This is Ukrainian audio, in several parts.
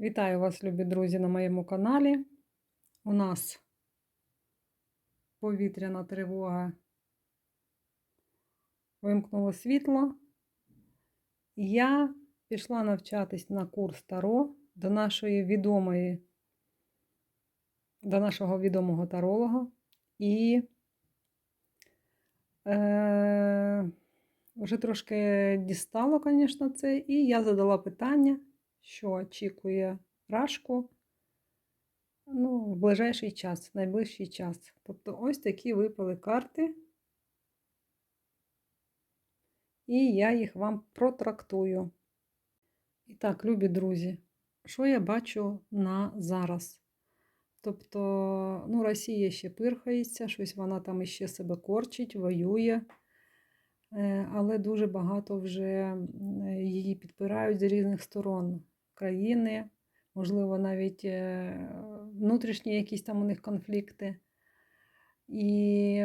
Вітаю вас, любі друзі, на моєму каналі. У нас повітряна тривога. Вимкнуло світло. Я пішла навчатись на курс Таро до нашої відомої, до нашого відомого таролога. І е, вже трошки дістало, звісно, це. І я задала питання що очікує рашку ну, в ближайший час, в найближчий час. Тобто ось такі випали карти. І я їх вам протрактую. І так, любі друзі, що я бачу на зараз? Тобто, ну, Росія ще пирхається, щось вона там іще себе корчить, воює. Е, але дуже багато вже її підпирають з різних сторон країни, можливо, навіть е, внутрішні якісь там у них конфлікти. І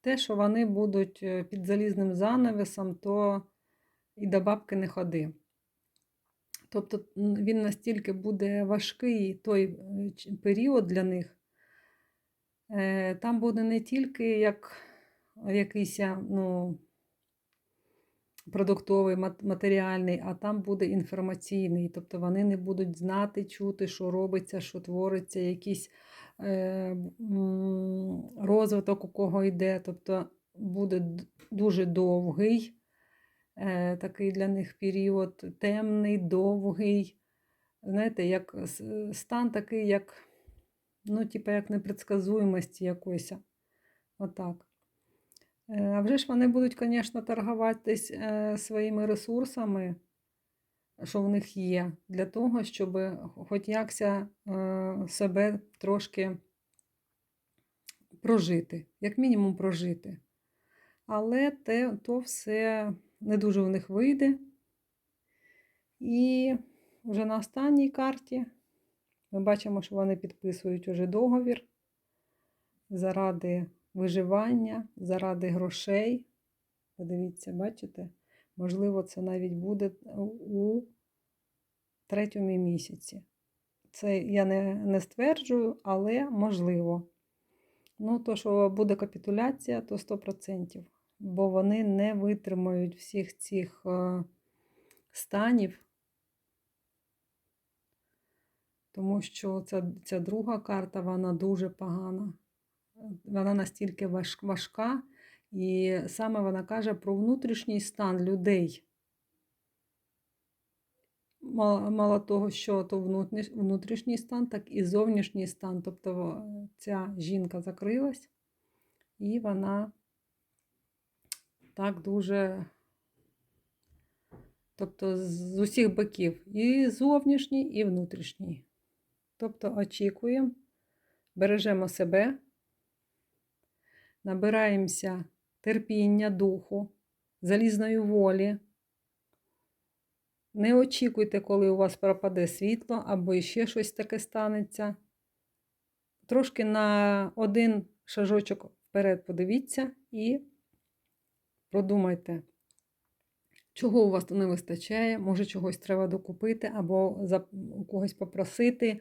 те, що вони будуть е, під залізним занавесом, то і до бабки не ходи. Тобто він настільки буде важкий той період для них, там буде не тільки як якийсь ну, продуктовий, матеріальний, а там буде інформаційний. Тобто вони не будуть знати, чути, що робиться, що твориться, якийсь е, розвиток у кого йде. Тобто буде дуже довгий е, такий для них період, темний, довгий. Знаєте, як стан такий, як, ну, типу, як непредсказуємості якоїсь. Отак. Е, а вже ж вони будуть, звісно, торгуватись е, своїми ресурсами, що в них є, для того, щоб хоч якся е, себе трошки прожити, як мінімум прожити. Але те, то все не дуже в них вийде. І вже на останній карті ми бачимо, що вони підписують уже договір заради виживання заради грошей. Подивіться, бачите? Можливо, це навіть буде у третьому місяці. Це я не, не стверджую, але можливо. Ну, то, що буде капітуляція, то 100%. Бо вони не витримають всіх цих е, станів, тому що ця, ця друга карта, вона дуже погана вона настільки важка, і саме вона каже про внутрішній стан людей. Мало того, що то внутрішній стан, так і зовнішній стан. Тобто ця жінка закрилась, і вона так дуже, тобто з усіх боків, і зовнішній, і внутрішній. Тобто очікуємо, бережемо себе набираємося терпіння духу, залізної волі. Не очікуйте, коли у вас пропаде світло або ще щось таке станеться. Трошки на один шажочок вперед подивіться і продумайте, чого у вас не вистачає, може чогось треба докупити, або у когось попросити.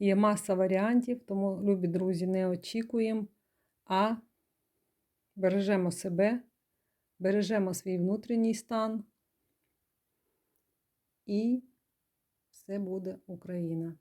Є маса варіантів, тому, любі друзі, не очікуємо, а бережемо себе, бережемо свій внутрішній стан, і все буде Україна.